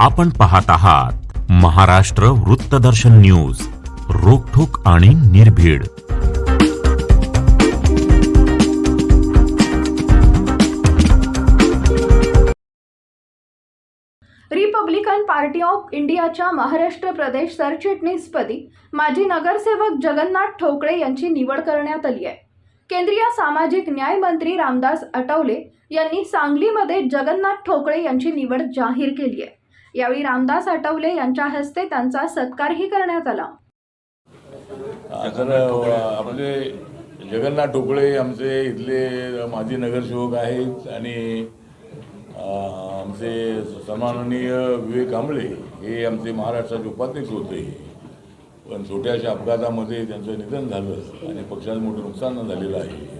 आपण पाहत आहात महाराष्ट्र वृत्तदर्शन न्यूज रोखोक आणि निर्भीड. रिपब्लिकन पार्टी ऑफ इंडियाच्या महाराष्ट्र प्रदेश सरचिटणीसपदी माजी नगरसेवक जगन्नाथ ठोकळे यांची निवड करण्यात आली आहे. केंद्रीय सामाजिक न्याय मंत्री रामदास आठवले यांनी सांगलीमध्ये जगन्नाथ ठोकळे यांची निवड जाहीर केली आहे. यावेळी रामदास आठवले यांच्या हस्ते त्यांचा सत्कारही करण्यात आला. तर आपले जगन्नाथ ठोकळे आमचे इथले माजी नगरसेवक आहेत आणि आमचे सन्माननीय विवेक कांबळे हे आमचे महाराष्ट्राचे उपाध्यक्ष होते. पण छोट्याशा अपघातामध्ये त्यांचं निधन झालं आणि पक्षाचं मोठं नुकसान झालेलं आहे.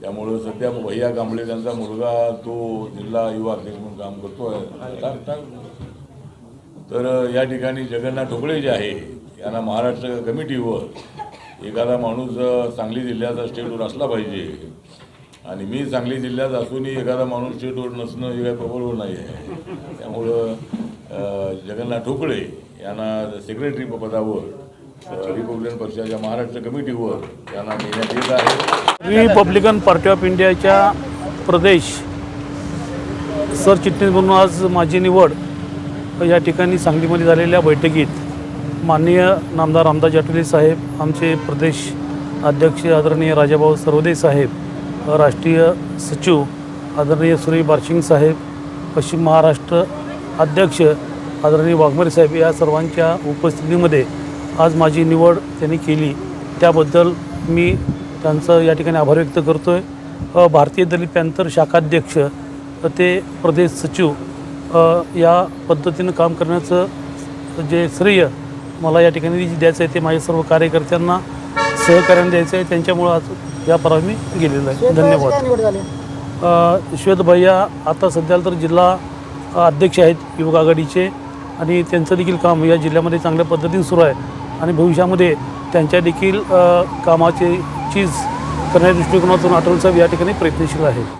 त्यामुळं सध्या भैया कांबळे त्यांचा मुलगा तो जिल्हा युवा अध्यक्ष म्हणून काम करतो आहे तर या ठिकाणी जगन्नाथ ठोकळे जे आहे यांना महाराष्ट्र कमिटीवर एखादा माणूस सांगली जिल्ह्याचा स्टेटवर असला पाहिजे. आणि मी सांगली जिल्ह्यात असूनही एखादा माणूस स्टेटवर नसणं हे काही प्रबळ नाही आहे. त्यामुळं जगन्नाथ ठोकळे यांना सेक्रेटरी पदावर रिपब्लिकन पक्षाच्या महाराष्ट्र कमिटीवर त्यांना नेण्यात येत आहे. रिपब्लिकन पार्टी ऑफ इंडियाच्या प्रदेश सरचिटणीस म्हणून आज माझी निवड या ठिकाणी सांगलीमध्ये झालेल्या बैठकीत माननीय नामदार रामदास जाटले साहेब आमचे प्रदेश अध्यक्ष आदरणीय राजाभाऊ सर्वदे साहेब राष्ट्रीय सचिव आदरणीय सुरी बारशिंग साहेब पश्चिम महाराष्ट्र अध्यक्ष आदरणीय वाघमारे साहेब या सर्वांच्या उपस्थितीमध्ये आज माझी निवड त्यांनी केली त्याबद्दल मी त्यांचं या ठिकाणी आभार व्यक्त करतो आहे भारतीय दलित पॅंथर शाखाध्यक्ष ते प्रदेश सचिव या पद्धतीनं काम करण्याचं जे श्रेय मला या ठिकाणी द्यायचं आहे ते माझ्या सर्व कार्यकर्त्यांना सहकार्याने द्यायचं आहे. त्यांच्यामुळं आज या परावर मी गेलेलो आहे. धन्यवाद. श्वेत भैया आता सध्या तर जिल्हा अध्यक्ष आहेत युवक आघाडीचे. आणि त्यांचं देखील काम या जिल्ह्यामध्ये चांगल्या पद्धतीने सुरू आहे. आणि भविष्यामध्ये त्यांच्या देखील कामाचे कामाची चीज करण्याच्या दृष्टिकोनातून अटल साहेब या ठिकाणी प्रयत्नशील आहे.